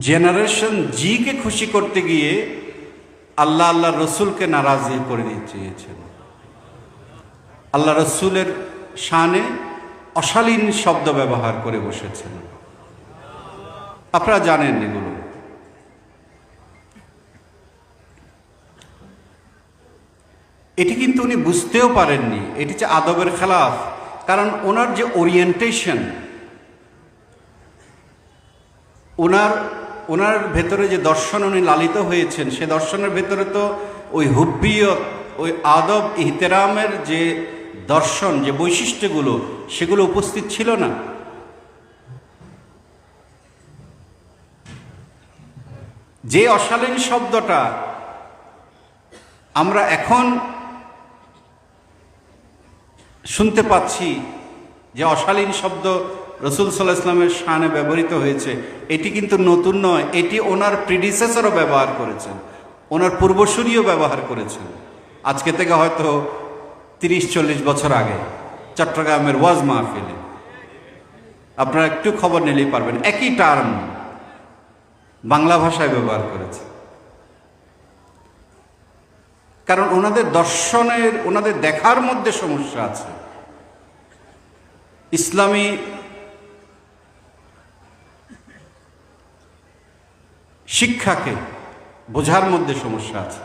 Generation GK খুশি করতে গিয়ে আল্লাহ আল্লাহ রসুলকে নারাজি করে দিতে চেয়েছেন। আল্লাহ রসুলের শানে অশালীন শব্দ ব্যবহার করে বসেছেন। আপনারা জানেন এগুলো। এটি কিন্তু উনি বুঝতেও পারেননি। এটি যে আদবের খেলাফ। কারণ ওনার যে ওরিয়েন্টেশন ওনার ওনার ভেতরে যে দর্শন উনি লালিত হয়েছেন, সে দর্শনের ভেতরে তো ওই হুব্বিয়ত, ওই আদব, ইহতেরামের যে দর্শন, যে বৈশিষ্ট্যগুলো, সেগুলো উপস্থিত ছিল না? যে অশালীন শব্দটা আমরা এখন শুনতে পাচ্ছি, যে অশালীন শব্দ রসুল সাল্লাহ ইসলামের শানে ব্যবহৃত হয়েছে। এটি কিন্তু নতুন নয়, এটি ওনার প্রিডিসেসরও ব্যবহার করেছেন। ওনার পূর্বসূরিও ব্যবহার করেছেন। আজকে থেকে হয়তো তিরিশ, চল্লিশ বছর আগে চট্টগ্রামের ওয়াজ মাহফিলে। আপনারা একটু খবর নিলেই পারবেন। একই টার্ম বাংলা ভাষায় ব্যবহার করেছে। কারণ ওনাদের দর্শনের, ওনাদের দেখার মধ্যে সমস্যা আছে। ইসলামী শিক্ষাকে বোঝার মধ্যে সমস্যা আছে।